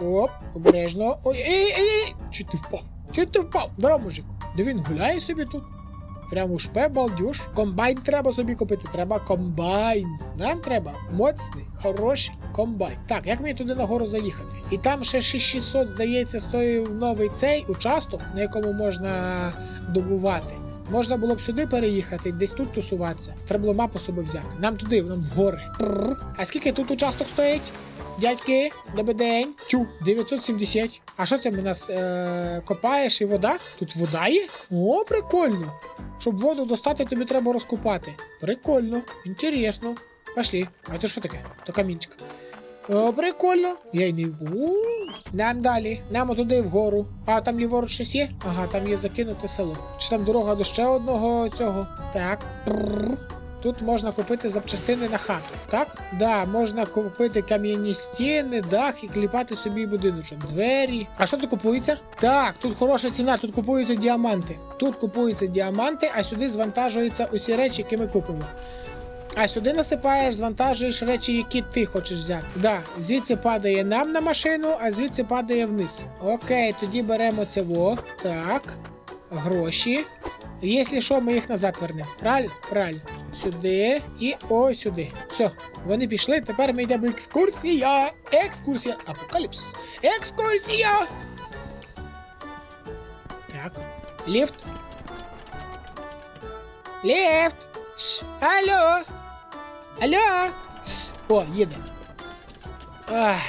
Оп, обережно. Ой, ей, ей, ей! Чуть ти впав? Чуть ти впав? Здорово, мужик. Де він гуляє собі тут? Прямо шпе балдюш. Комбайн треба собі купити. Треба комбайн. Нам треба моцний, хороший комбайн. Так, як мені туди нагору заїхати? І там ще 6600, здається, стоїв новий цей участок, на якому можна добувати. Можна було б сюди переїхати, десь тут тусуватися. Треба було мапу собі взяти. Нам туди, нам в гори. А скільки тут участок стоїть? Дядьки, добрий день. Тю, 970. А що це в нас е- копаєш і вода? Тут вода є? О, прикольно. Щоб воду достати, тобі треба розкопати. Прикольно, інтересно. Пошли. А це що таке? То камінчик. О, прикольно. Я й не. У, Нам далі. Нам туди вгору. А там ліворуч щось є? Ага, там є закинуте село. Чи там дорога до ще одного цього? Так. Тут можна купити запчастини на хату, так? Да, можна купити кам'яні стіни, дах і кліпати собі будиночок, двері. А що тут купується? Так, тут хороша ціна, тут купуються діаманти. Тут купуються діаманти, а сюди звантажуються усі речі, які ми купимо. А сюди насипаєш, звантажуєш речі, які ти хочеш взяти. Да, звідси падає нам на машину, а звідси падає вниз. Окей, тоді беремо це во. Так. Гроші. Якщо що, ми їх назад вернемо. Правильно? Правильно. Сюди і ось сюди. Все, вони пішли. Тепер ми йдемо екскурсія. Екскурсія. Апокаліпс. Екскурсія. Так. Ліфт. Ліфт. Ш, Алло. Алло. Ш, О, їде. Ах.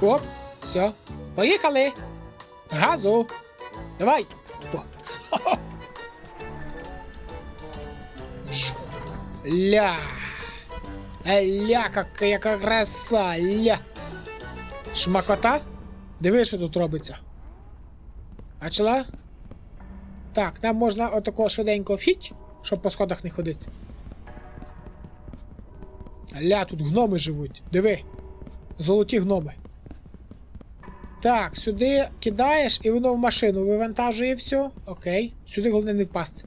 Оп, все. Поїхали. Газу. Давай. Ля. Ля, яка краса. Ля. Шмакота? Диви, що тут робиться. Бачила? Так, нам можна отако швиденько фіть, щоб по сходах не ходити. Ля, тут гноми живуть. Диви. Золоті гноми. Так, сюди кидаєш і воно в машину вивантажує все. Окей. Сюди головне не впасти.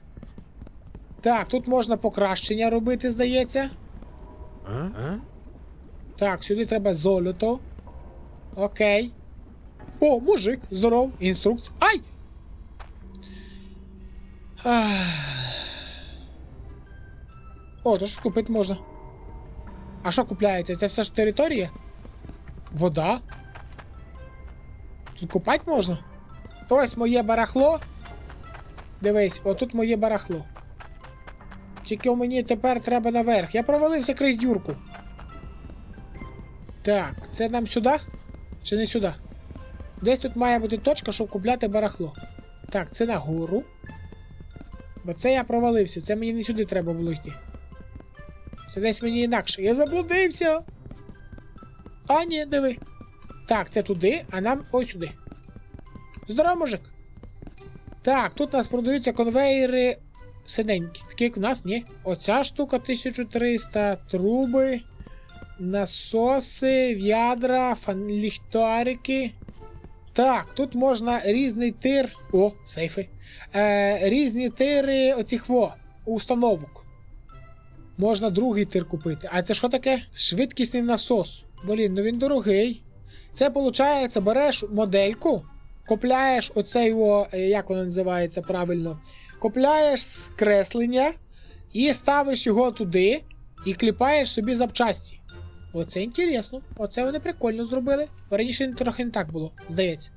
Так, тут можна покращення робити, здається. Так, сюди треба золото. Окей. О, мужик, здоров. Інструкція. Ай! Ах. О, то ж купити можна. А що купляється? Це все ж територія? Вода? Тут купати можна? Ось моє барахло. Дивись, отут моє барахло. Тільки мені тепер треба наверх. Я провалився крізь дюрку. Так, це нам сюди? Чи не сюди? Десь тут має бути точка, щоб купляти барахло. Так, це нагору. Бо це я провалився, це мені не сюди треба було йти. Це десь мені інакше. Я заблудився. А, ні, диви. Так, це туди, а нам ось сюди. Здорово, мужик. Так, тут у нас продаються конвейери синенькі. Такі як в нас, ні. Оця штука 1300, труби, насоси, в'ядра, фан... ліхтарики. Так, тут можна різний тир. О, сейфи. Е, різні тири оцих во, установок. Можна другий тир купити. А це що таке? Швидкісний насос. Блін, ну він дорогий. Це виходить, береш модельку, купляєш оцей, е, як воно називається правильно, купляєш з креслення і ставиш його туди і кліпаєш собі запчасті. Оце інтересно. Оце вони прикольно зробили. Раніше трохи не так було, здається.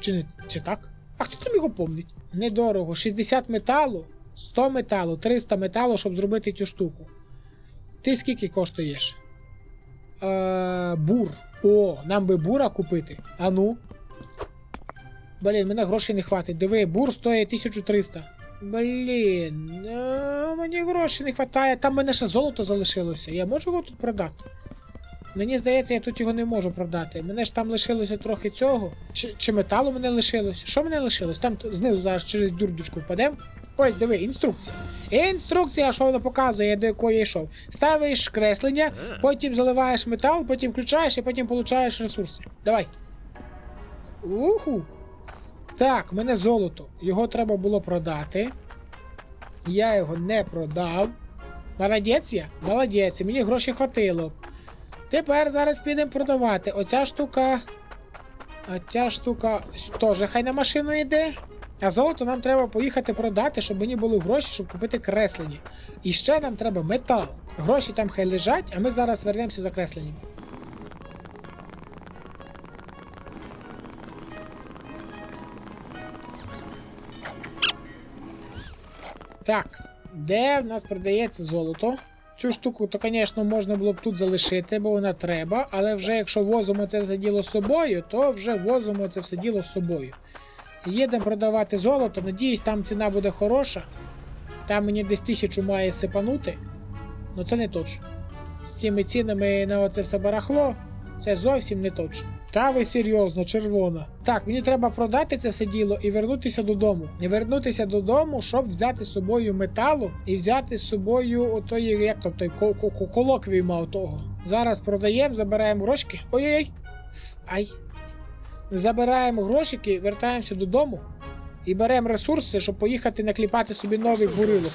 Чи не чи так? А хто там його помнить? Недорого. 60 металу, 100 металу, 300 металу, щоб зробити цю штуку. Ти скільки коштуєш? Е, бур. О, нам би бура купити. А ну. Блін, мене грошей не хватить. Диви, бур стоїть 1300. Блін, е, мені грошей не хватає. Там мене ще золото залишилося. Я можу його тут продати? Мені здається, я тут його не можу продати. Мене ж там лишилося трохи цього. Чи, чи металу мене лишилось? Що мене лишилось? Там знизу зараз через дурдочку впадемо. Ось, диви, інструкція. Інструкція, що вона показує, до якої я йшов. Ставиш креслення, потім заливаєш метал, потім включаєш і потім получаєш ресурси. Давай. Уху. Так, мене золото. Його треба було продати. Я його не продав. Молодець я? Молодець, мені грошей хватило. Тепер зараз підемо продавати. Оця штука. А ця штука теж хай на машину йде. А золото нам треба поїхати продати, щоб мені були гроші, щоб купити креслення. І ще нам треба метал. Гроші там хай лежать, а ми зараз вернемося за кресленням. Так, де в нас продається золото? Цю штуку, то, звісно, можна було б тут залишити, бо вона треба, але вже якщо возимо це все діло з собою, то вже возимо це все діло з собою. Їдемо продавати золото, надіюсь, там ціна буде хороша. Там мені десь тисячу має сипанути. Ну це не точно. З цими цінами на оце все барахло, це зовсім не точно. Та ви серйозно, червона. Так, мені треба продати це все діло і вернутися додому. І вернутися додому, щоб взяти з собою металу і взяти з собою отой, як то той ко- ко- ко- колоквій мав того. Зараз продаємо, забираємо грошки. Ой-ой-ой. Ай. Забираємо грошики, вертаємося додому і беремо ресурси, щоб поїхати накліпати собі нових бурилок.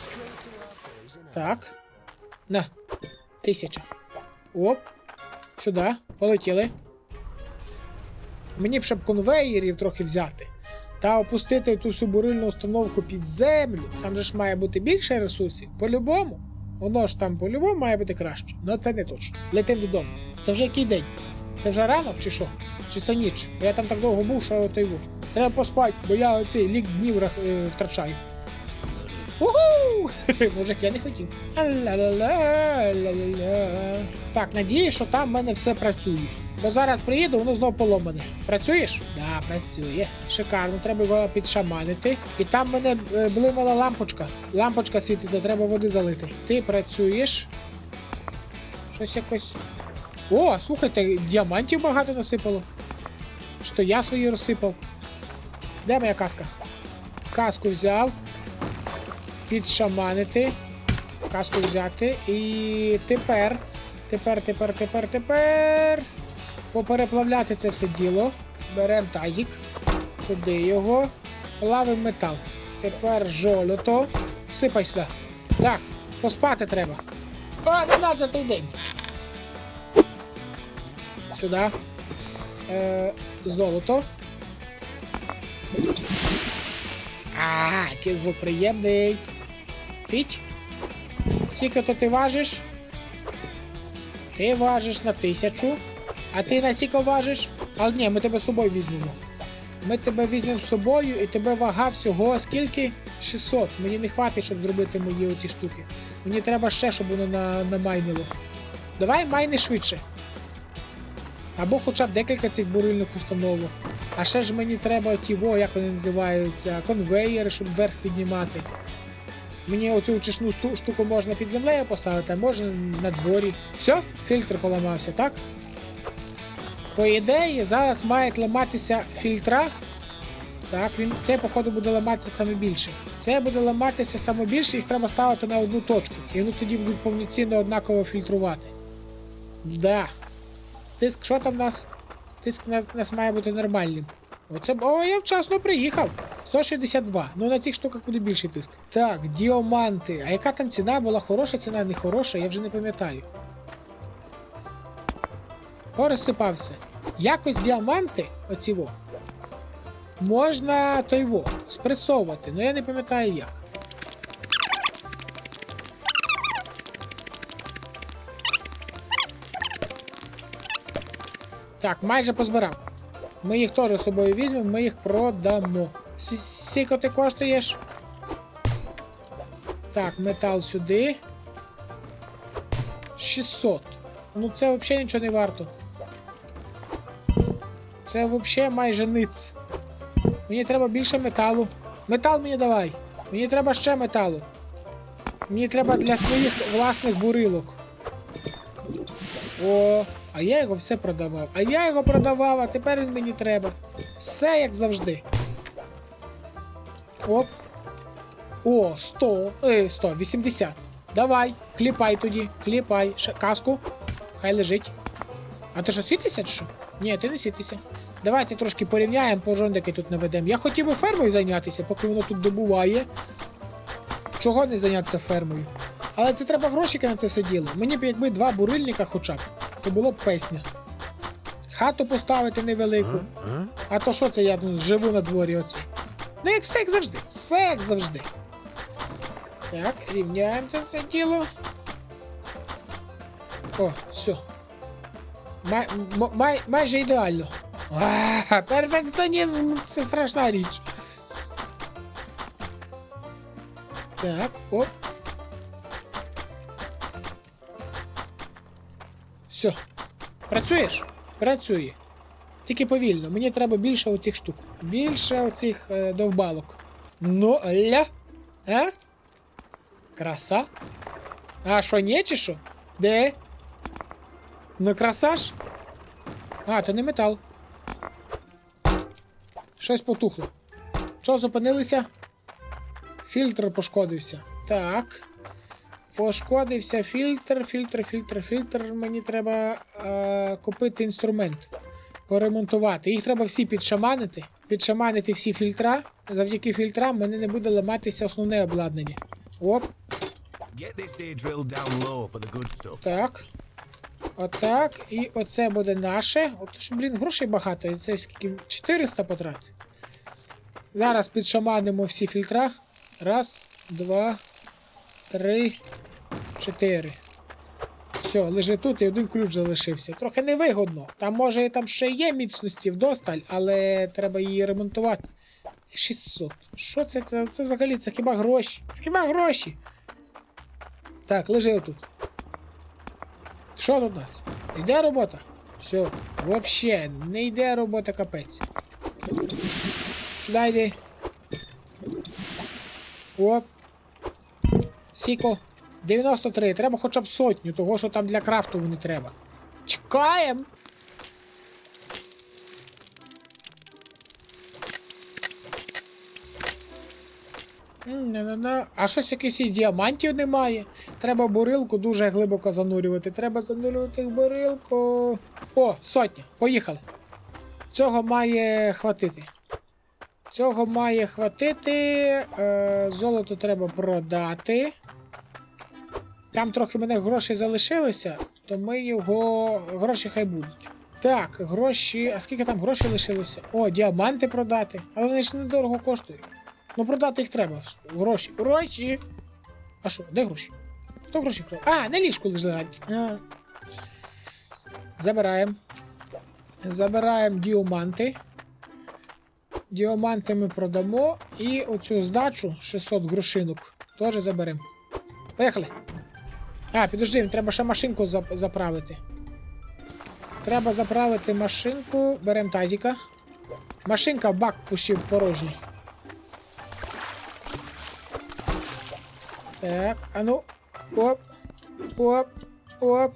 Так. На. Тисяча. Оп. Сюди. Полетіли. Мені б щоб конвеєрів трохи взяти. Та опустити ту всю бурильну установку під землю. Там же ж має бути більше ресурсів. По-любому. Воно ж там по-любому має бути краще. Ну це не точно. Летим додому. Це вже який день? Це вже ранок чи що? Чи це ніч? Я там так довго був, що во. Треба поспати, бо я цей лік днів е, втрачаю. Уху! Мужик, я не хотів. Так, надіюсь, що там в мене все працює. Бо зараз приїду, воно знову поломане. Працюєш? Да, працює. Шикарно, треба його підшаманити. І там в мене е, блимала лампочка. Лампочка світиться, треба води залити. Ти працюєш. Щось якось. О, слухайте, діамантів багато насипало. Що я свої розсипав. Де моя каска? Каску взяв. Підшаманити. Каску взяти. І тепер. Тепер, тепер, тепер, тепер. Попереплавляти це все діло. Беремо тазик. Туди його. Плавимо метал. Тепер жолото. Сипай сюди. Так, поспати треба. О, 12 день. Сюди. Е, золото. А, який звук приємний. Фіть. Скільки то ти важиш? Ти важиш на тисячу. А ти на скільки важиш? Але ні, ми тебе з собою візьмемо. Ми тебе візьмемо з собою і тебе вага всього скільки? 600. Мені не хватить, щоб зробити мої оті штуки. Мені треба ще, щоб воно на, намайнило. Давай майни швидше. Або хоча б декілька цих бурильних установок. А ще ж мені треба ті, во, як вони називаються, конвейери, щоб вверх піднімати. Мені оцю чешну штуку можна під землею поставити, а можна на дворі. Все, фільтр поламався, так? По ідеї, зараз мають ламатися фільтра. Так, він це, походу, буде ламатися саме більше. Це буде ламатися саме більше, їх треба ставити на одну точку. І вони тоді будуть повноцінно однаково фільтрувати. Да. Тиск, що там у нас? Тиск нас, нас має бути нормальним. Оце. О, я вчасно приїхав. 162. Ну на цих штуках буде більший тиск. Так, діаманти. А яка там ціна була хороша, ціна не хороша, я вже не пам'ятаю. Порозсипався. Якось діаманти, оці во, можна той во, спресовувати, але я не пам'ятаю як. Так, майже позбирав. Ми їх теж з собою візьмемо, ми їх продамо. Сі- Скільки ти коштуєш? Так, метал сюди. 600. Ну це взагалі нічого не варто. Це взагалі майже ниц. Мені треба більше металу. Метал мені давай. Мені треба ще металу. Мені треба для своїх власних бурилок. О, а я його все продавав. А я його продавав, а тепер він мені треба. Все як завжди. Оп. О, 100. Е, 100, 80. Давай, кліпай тоді, кліпай. Ше- Каску. Хай лежить. А ти що світишся чи що? Ні, ти не світишся. Давайте трошки порівняємо, пожондики тут наведемо. Я хотів би фермою зайнятися, поки воно тут добуває. Чого не зайнятися фермою? Але це треба грошики на це все діло. Мені б якби два бурильника хоча б. То було б песня. Хату поставити невелику. А то що це я тут живу на дворі оце? Ну як як завжди. Як завжди. Так, рівняємо це все діло. О, все. Май, май, майже ідеально. А, перфекціонізм це страшна річ. Так, оп. Все. Працюєш? Працює. Тільки повільно. Мені треба більше оцих штук. Більше оцих е, довбалок. Ну, ля. А? Краса? А що, ні, чи що? Де? Ну, краса ж? А, то не метал. Щось потухло. Що, зупинилися? Фільтр пошкодився. Так. Пошкодився фільтр, фільтр, фільтр, фільтр. Мені треба е, купити інструмент. Поремонтувати. Їх треба всі підшаманити. Підшаманити всі фільтра. Завдяки фільтрам мене не буде ламатися основне обладнання. Оп, так. Отак. І оце буде наше. От ж, блін, грошей багато. І це скільки 400 потрат. Зараз підшаманимо всі фільтра. Раз, два, три, чотири. Все, лежить тут і один ключ залишився. Трохи невигодно. Там може там ще є міцності вдосталь, але треба її ремонтувати. 600. Що це? Це, це взагалі це хіба гроші? Це хіба гроші? Так, лежи отут. Що тут у нас? Йде робота? Все, вообще, не йде робота капець. Сюди. Оп. Сіко. 93. Треба хоча б сотню, того що там для крафту не треба. Чекаємо. А щось якийсь і діамантів немає. Треба бурилку дуже глибоко занурювати. Треба занурювати бурилку. О, сотня. Поїхали. Цього має хватити. Цього має хватити. Е, золото треба продати. Там трохи мене грошей залишилося, то ми його. Гроші хай будуть. Так, гроші. А скільки там грошей лишилося? О, діаманти продати. Але вони ж недорого коштують. Ну продати їх треба. Гроші. Гроші. А що, де гроші? Хто гроші крав? А, на ліжку лежать. Забираємо. Забираємо діаманти. Діаманти ми продамо. І оцю здачу 600 грошинок теж заберемо. Поїхали. А, підожди, треба ще машинку зап- заправити. Треба заправити машинку. Беремо тазіка. Машинка бак пущив порожній. Так, а ну. Оп. Оп. Оп.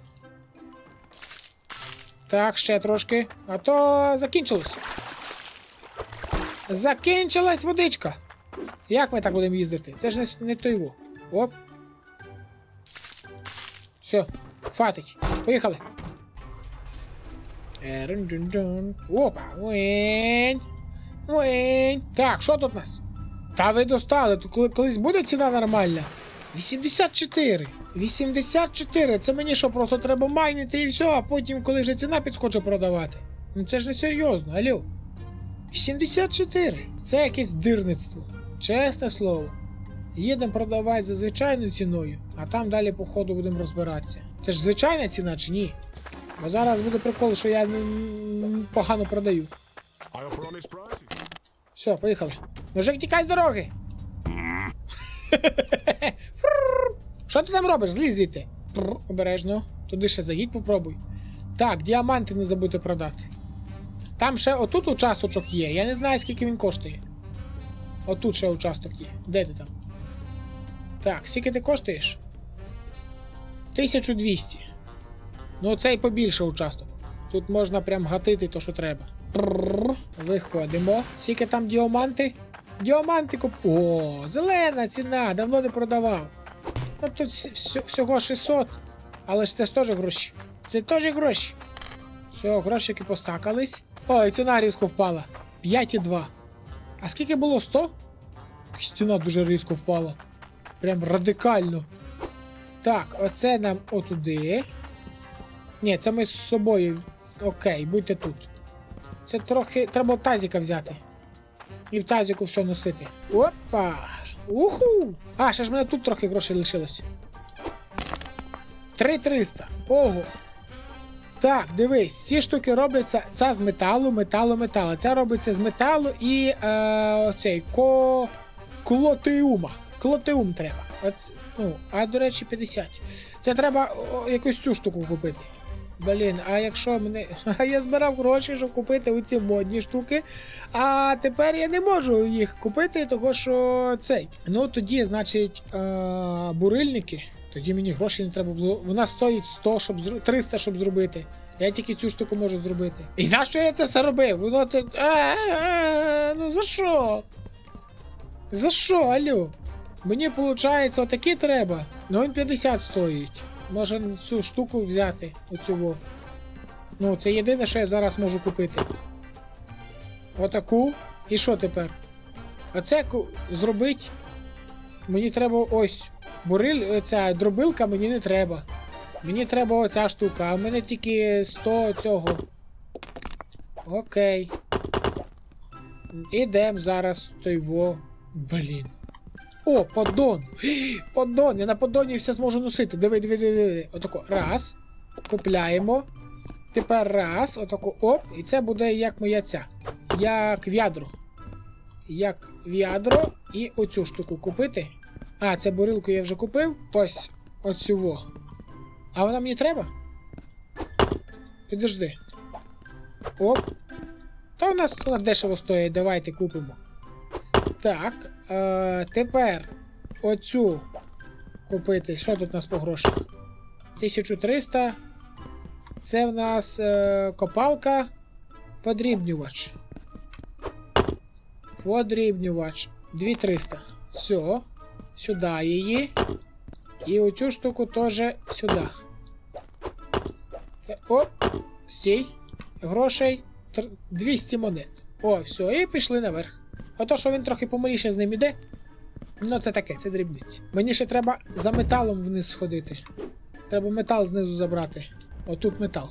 Так, ще трошки. А то закінчилось. Закінчилась водичка. Як ми так будемо їздити? Це ж не, не той. Оп. Все, фатить. Поїхали. Опа. Уень. Уень. Так, що тут у нас? Та ви достали, тут колись буде ціна нормальна? 84. 84. Це мені що, просто треба майнити і все, а потім, коли вже ціна підскоче продавати. Ну це ж не серйозно, алло. 84. Це якесь дирництво. Чесне слово. Їдемо продавати за звичайною ціною, а там далі по ходу будемо розбиратися. Це ж звичайна ціна чи ні? Бо зараз буде прикол, що я погано продаю. Все, поїхали. Мужик, тікай з дороги. Що ти там робиш? Злізь звідти. Обережно. Туди ще заїдь, попробуй. Так, діаманти не забудьте продати. Там ще отут участочок є. Я не знаю, скільки він коштує. Отут ще участок є. Де ти там? Так, скільки ти коштуєш? 1200. Ну, цей побільше участок. Тут можна прям гатити то, що треба. Виходимо. Скільки там діаманти? Діаманти куп. О, зелена ціна, давно не продавав. Тут вс- вс- всього 600. Але ж це теж гроші. Це теж гроші. Все, грошики постакались. Ой, ціна різко впала. 5,2. А скільки було 100? Ціна дуже різко впала. Прям радикально. Так, оце нам отуди. Ні, це ми з собою. Окей, будьте тут. Це трохи. Треба тазіка взяти. І в тазіку все носити. Опа! Уху! А, ще ж мене тут трохи грошей лишилось. 3300. Ого. Так, дивись, ці штуки робляться. Ця з металу, металу, металу. Ця робиться з металу і е, оцей ко. Клотеума. Клотеум треба. От, ну, а до речі, 50. Це треба о, якусь цю штуку купити. Блін, а якщо мене. А я збирав гроші, щоб купити оці модні штуки. А тепер я не можу їх купити, тому що цей. Ну тоді, значить, е- бурильники. Тоді мені грошей не треба було. Вона стоїть 100, щоб зру- 300, щоб зробити. Я тільки цю штуку можу зробити. І нащо я це все робив? Воно тут. Е-е-е, Ну за що? За що, алло? Мені виходить, отакі треба. Ну він 50 стоїть. Може цю штуку взяти. Оцю. Ну, це єдине, що я зараз можу купити. Отаку. І що тепер? Оце ку- зробить. Мені треба ось. Буриль, ця дробилка мені не треба. Мені треба оця штука, а в мене тільки 100 цього. Окей. Ідем зараз той во. Блін. О, поддон! Поддон! Я на поддоні все зможу носити. Диви, диви, диви, диви. Отако. Раз. Купляємо. Тепер раз. Отако. Оп. І це буде як моя ця. Як в'ядро. Як в'ядро. І оцю штуку купити. А, це бурилку я вже купив. Ось оцю во. А вона мені треба? Підожди. Оп. Та у нас вона дешево стоїть, давайте купимо. Так, е, тепер оцю купити. Що тут у нас по грошах? 1300. Це в нас е, копалка. Подрібнювач. Подрібнювач. 2300. Все. Сюди її. І оцю штуку теж сюди. Це, оп. Стій. Грошей 200 монет. О, все, і пішли наверх. Ото, що він трохи помаліше з ним іде. Ну, це таке, це дрібниці. Мені ще треба за металом вниз сходити. Треба метал знизу забрати. Отут метал.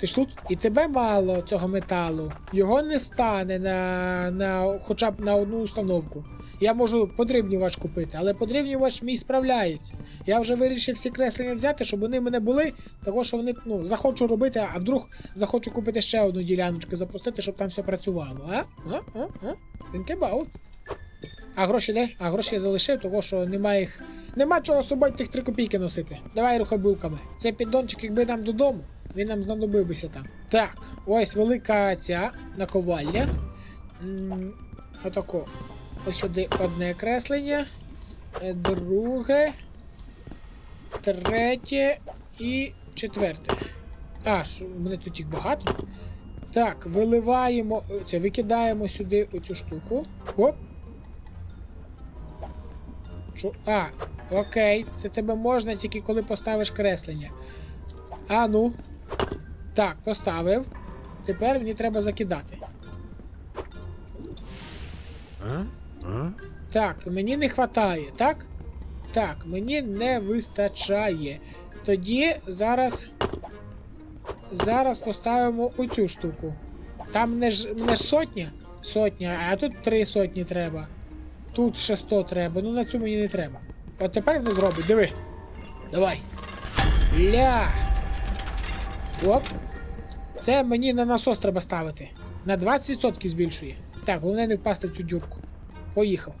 Ти ж тут? І тебе мало цього металу. Його не стане на, на хоча б на одну установку. Я можу подрібнювач купити, але подрібнювач мій справляється. Я вже вирішив всі креслення взяти, щоб вони в мене були, того що вони ну, захочу робити, а вдруг захочу купити ще одну діляночку, запустити, щоб там все працювало. А? А? А? А? Think about. А гроші де? А гроші я залишив, того що немає їх. Нема чого собою тих три копійки носити. Давай рухабулками. Цей піддончик, якби нам додому, він нам знадобився там. Так, ось велика ця наковальня. Отако. Ось сюди одне креслення, е, друге, третє і четверте. А, у мене тут їх багато. Так, виливаємо, це викидаємо сюди оцю штуку. Оп. Чу... А, окей, це тебе можна тільки коли поставиш креслення. А ну. Так, поставив. Тепер мені треба закидати. Так, мені не вистачає, так? Так, мені не вистачає. Тоді зараз. Зараз поставимо оцю штуку. Там не ж, не ж сотня? Сотня, а тут три сотні треба. Тут ще 100 треба, ну на цю мені не треба. От тепер воно зробить, диви. Давай. Ля. Оп. Це мені на насос треба ставити. На 20% збільшує. Так, головне не впасти в цю дюрку. Поїхав.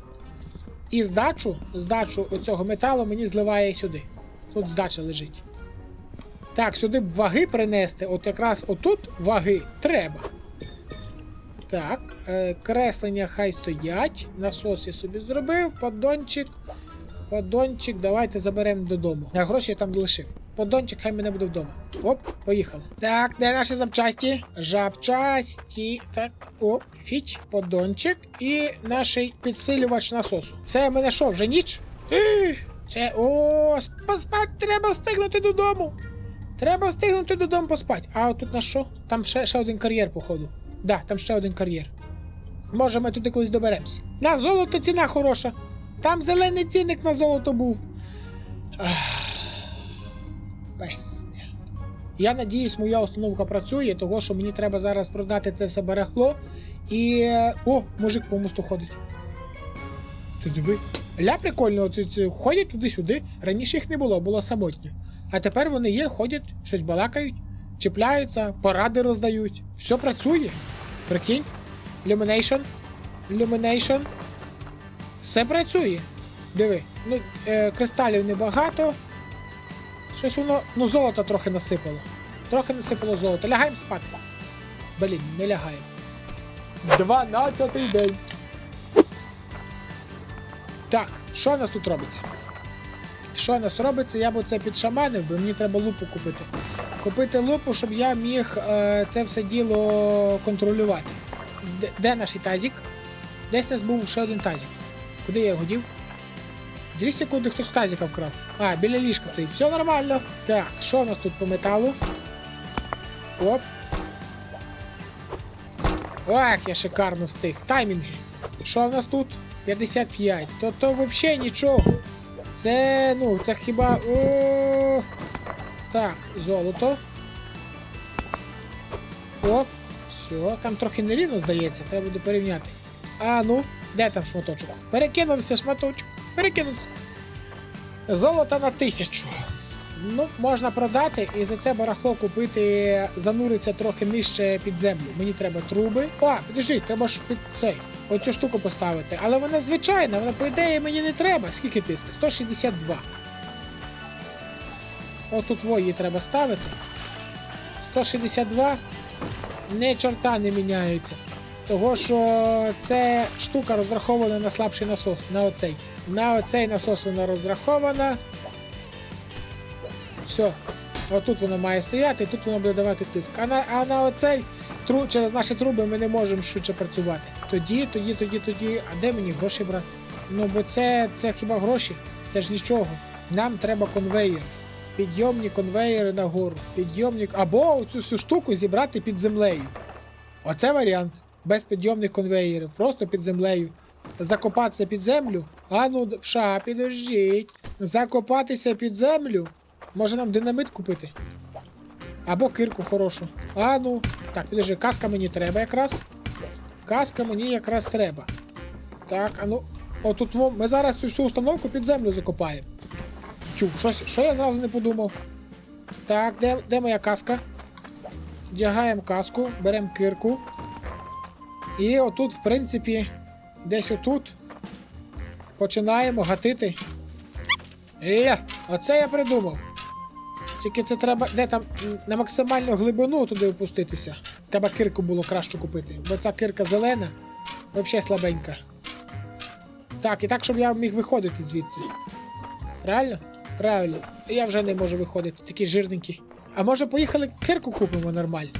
І здачу, здачу оцього металу мені зливає сюди. Тут здача лежить. Так, сюди б ваги принести, от якраз отут ваги треба. Так, е, креслення хай стоять. Насос я собі зробив, поддончик. Поддончик, давайте заберемо додому. А гроші я там лишив. Поддончик хай мене буде вдома. Оп, поїхали. Так, де наші запчасті? Жабчасті. Так, оп, фіч, поддончик і наш підсилювач насосу. Це мене що, вже ніч? Це о, поспати треба встигнути додому. Треба встигнути додому поспати. А тут на що? Там ще, ще один кар'єр, походу. Да, там ще один кар'єр. Може, ми туди колись доберемося. На золото ціна хороша. Там зелений цінник на золото був. Ах, Песня. Я надіюсь, моя установка працює, того що мені треба зараз продати це все барахло. І. О, мужик по мосту ходить. Ти диви. Ля прикольно, ходять туди-сюди. Раніше їх не було, було самотньо. А тепер вони є, ходять, щось балакають, чіпляються, поради роздають. Все працює. Прикинь. Illumination. Illumination. Все працює. Диви. Ну, е, кристалів небагато. Щось воно. Ну, золото трохи насипало. Трохи насипало золото. Лягаємо спати. Блін, не лягаємо. Дванадцятий день. Так, що у нас тут робиться? Що у нас робиться? Я б це підшаманив, бо мені треба лупу купити. Купити лупу, щоб я міг е, це все діло контролювати. Де, де наш тазик? Десь у нас був ще один тазик. Куди я його дів? Дві секунди хтось тазика вкрав. А, біля ліжка стоїть. Все нормально. Так, що у нас тут по металу? Оп. Як я шикарно встиг. Таймінги. Що в нас тут? 55. То то взагалі нічого. Це, ну, це хіба. О... Так, золото. Оп. Все, там трохи нерівно здається, треба буде порівняти. А ну, де там шматочок? Перекинувся шматочок. Перекинувся. Золото на тисячу. Ну, можна продати і за це барахло купити, зануриться трохи нижче під землю. Мені треба труби. О, підожди, треба ж під цей. Оцю штуку поставити. Але вона звичайна, вона, по ідеї, мені не треба. Скільки тиск? 162. Отут во її треба ставити. 162. Не чорта не міняється. Того, що це штука розрахована на слабший насос, на оцей. На оцей насос вона розрахована. Все. Отут воно має стояти, і тут воно буде давати тиск. А на, а на оцей тру, через наші труби ми не можемо швидше працювати. Тоді, тоді, тоді, тоді. А де мені гроші брати? Ну бо це, це хіба гроші? Це ж нічого. Нам треба конвейер. Підйомні конвейери нагору. Підйомник. Або цю всю штуку зібрати під землею. Оце варіант. Без підйомних конвеєрів, просто під землею. Закопатися під землю. А ну, ша, підождіть. Закопатися під землю. Може нам динамит купити? Або кирку хорошу. А ну. Так, підожди, каска мені треба якраз. Каска мені якраз треба. Так, а ну. Отут ми зараз цю всю установку під землю закопаємо. Тю, щось, що я зразу не подумав? Так, де, де моя каска? Вдягаємо каску, беремо кирку. І отут, в принципі, десь отут починаємо гатити. Ля, оце я придумав. Тільки це треба де там на максимальну глибину туди опуститися. Треба кирку було краще купити, бо ця кирка зелена, взагалі слабенька. Так, і так, щоб я міг виходити звідси. Правильно? Правильно. Я вже не можу виходити, такий жирненький. А може поїхали кирку купимо нормально?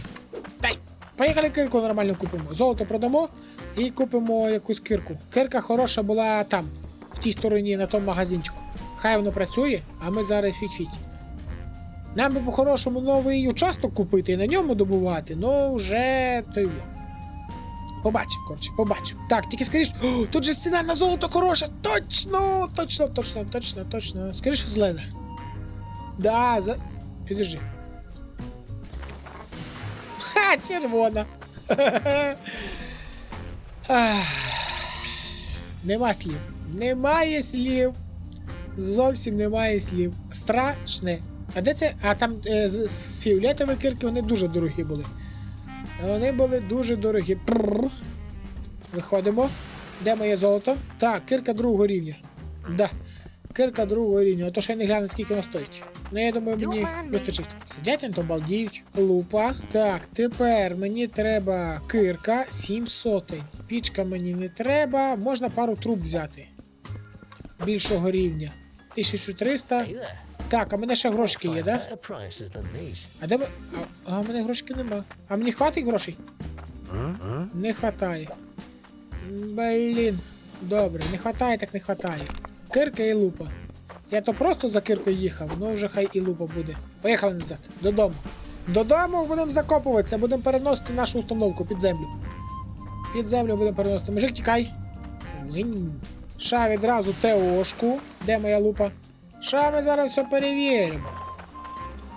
Дай! Поїхали кирку нормально купимо. Золото продамо і купимо якусь кирку. Кирка хороша була там, в тій стороні, на тому магазинчику. Хай воно працює, а ми зараз фіть-фіть. Нам би по-хорошому новий участок купити і на ньому добувати, ну вже во. Побачимо, коротше, побачимо. Так, тільки скажіть, тут же ціна на золото хороша! Точно, точно, точно, точно, точно. Скажи, що зелена. Да, за. Підожди. Червона. Нема слів. Немає слів. Зовсім немає слів. Страшне. А де це? А там е, з, з фіолетової кирки вони дуже дорогі були. Вони були дуже дорогі. Прррр. Виходимо. Де моє золото? Так, кирка другого рівня. Да. Кирка другого рівня. А то ще я не гляну, скільки вона стоїть. Ну, я думаю, мені вистачить. Сидять, то балдіють. Лупа. Так, тепер мені треба кирка 7 сотень. Пічка мені не треба. Можна пару труб взяти. Більшого рівня. 1300. Так, а мене ще грошки є, да? А де ми- а, а в мене грошки нема. А мені хватить грошей? Не хватає. Блін. Добре, не хватає, так не хватає. Кирка і лупа. Я то просто за киркою їхав, ну вже хай і лупа буде. Поїхали назад, додому. Додому будемо закопуватися, будемо переносити нашу установку під землю. Під землю будемо переносити. Мужик, тікай. Ша відразу ТОшку. Де моя лупа? Ша ми зараз все перевіримо.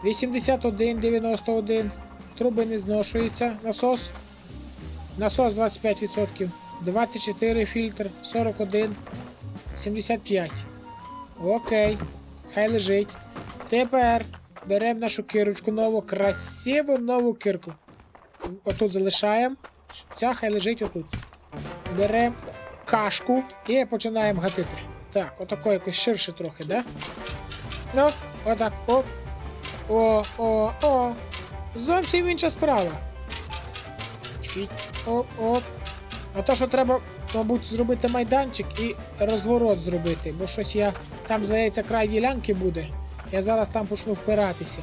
81, 91. Труби не зношуються. Насос. Насос 25%. 24 фільтр. 41. 75. Окей. Хай лежить. Тепер беремо нашу кирочку нову, красиву нову кирку. Отут залишаємо. Ця хай лежить отут. Беремо кашку і починаємо гатити. Так, отако якось ширше трохи, да? Ну, отак, оп. О, о, о. Зовсім інша справа. Чуть, оп, оп. А то, що треба, мабуть, зробити майданчик і розворот зробити, бо щось я. Там, здається, край ділянки буде. Я зараз там почну впиратися.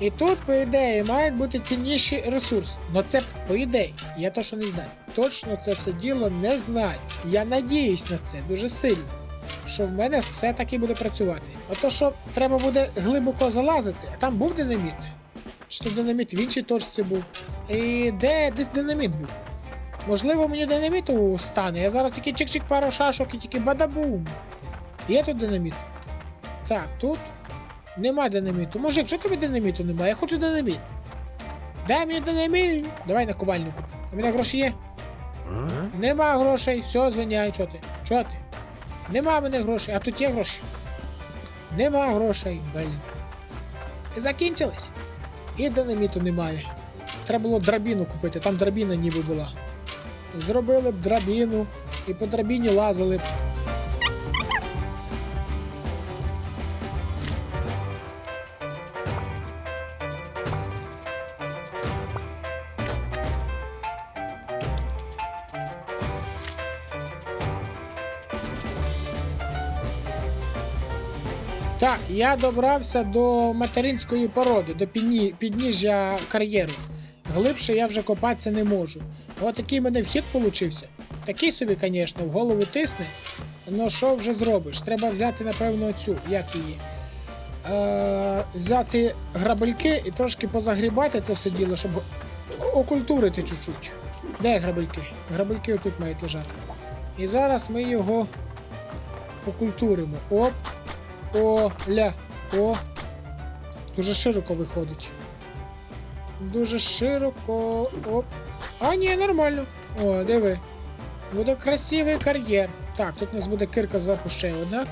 І тут, по ідеї, має бути цінніший ресурс. Но це по ідеї. Я то, що не знаю. Точно це все діло не знаю. Я надіюсь на це дуже сильно. Що в мене все таки буде працювати. Ото що треба буде глибоко залазити, а там був динаміт. Чи то динаміт в іншій точці був. І де десь динаміт був. Можливо, мені динаміту стане. Я зараз тільки чик-чик пару шашок і тільки бадабум. Є тут динаміт? Так, тут нема динаміту. Мужик, що тобі динаміту немає? Я хочу динаміт. Дай мені динаміт. Давай на ковальнику. У мене гроші є? Нема грошей, все, звиняй, чо ти? Чо ти? Нема в мене грошей, а тут є гроші. Нема грошей, блін. Закінчились. І динаміту немає. Треба було драбіну купити, там драбіна ніби була. Зробили б драбіну і по драбіні лазили б. Так, я добрався до материнської породи, до підні... підніжжя кар'єру. Глибше я вже копатися не можу. От такий в мене вхід получився. Такий собі, звісно, в голову тисне. Ну що вже зробиш? Треба взяти, напевно, цю, як її. Е, взяти грабельки і трошки позагрібати це все діло, щоб окультурити чуть-чуть. Де грабельки? Грабельки отут мають лежати. І зараз ми його окультуримо. Оп. О, ля, о. Дуже широко виходить. Дуже широко. Оп. А, ні, нормально. О, диви. Буде красивий кар'єр. Так, тут у нас буде кирка зверху ще одна.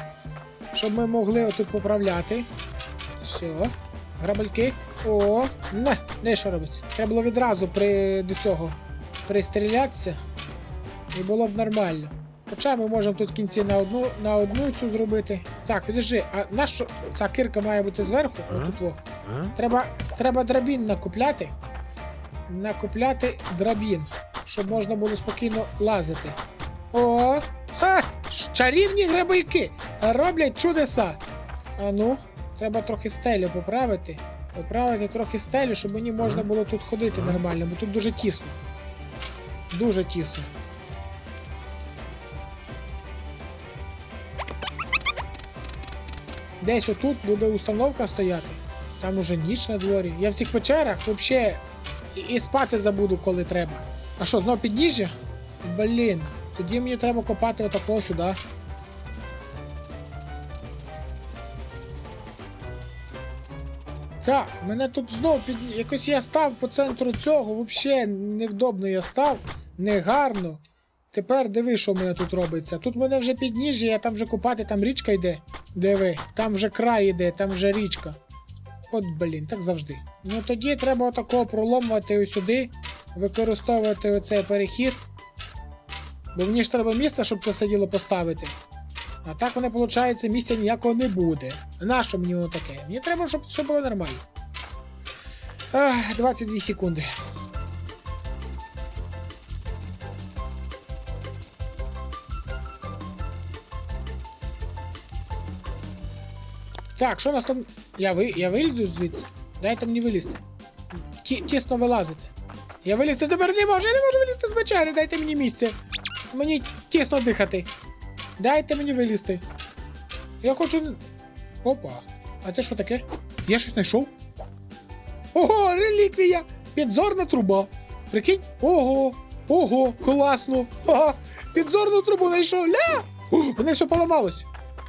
Щоб ми могли отут поправляти. Все. Грабельки. О, не, не що робиться. Треба було відразу при до цього пристрілятися. І було б нормально. Хоча ми можемо тут в кінці на одну, на одну цю зробити. Так, підожди, а на що ця кирка має бути зверху? Отут. Треба, треба драбін накупляти. Накупляти драбін, щоб можна було спокійно лазити. О! Ха! Чарівні грабельки! Роблять чудеса! А ну, треба трохи стелю поправити. Поправити трохи стелю, щоб мені можна було тут ходити нормально, бо тут дуже тісно. Дуже тісно. Десь отут буде установка стояти. Там уже ніч на дворі. Я в цих печерах взагалі і, спати забуду, коли треба. А що, знов підніжжя? Блін, тоді мені треба копати отако сюди. Так, мене тут знов під... якось я став по центру цього, взагалі невдобно я став, негарно. Тепер диви, що в мене тут робиться. Тут мене вже підніжжя, я там вже купати, там річка йде. Диви, там вже край йде, там вже річка. От, блін, так завжди. Ну тоді треба отако проломувати ось сюди, використовувати оцей перехід. Бо мені ж треба місце, щоб це все діло поставити. А так воно, виходить, місця ніякого не буде. Нащо мені воно таке? Мені треба, щоб все було нормально. Ах, 22 секунди. Так, що у нас там. Я ви... я вилізу звідси. Дайте мені вилізти. Ті... Тісно вилазити. Я вилізти тепер не можу, я не можу вилізти з печери, дайте мені місце. Мені тісно дихати. Дайте мені вилізти. Я хочу. Опа. А це що таке? Я щось знайшов? Ого, реліквія! Підзорна труба. Прикинь? Ого, ого, класно. Ага, підзорну трубу знайшов. Ля! О, мене все поламалось.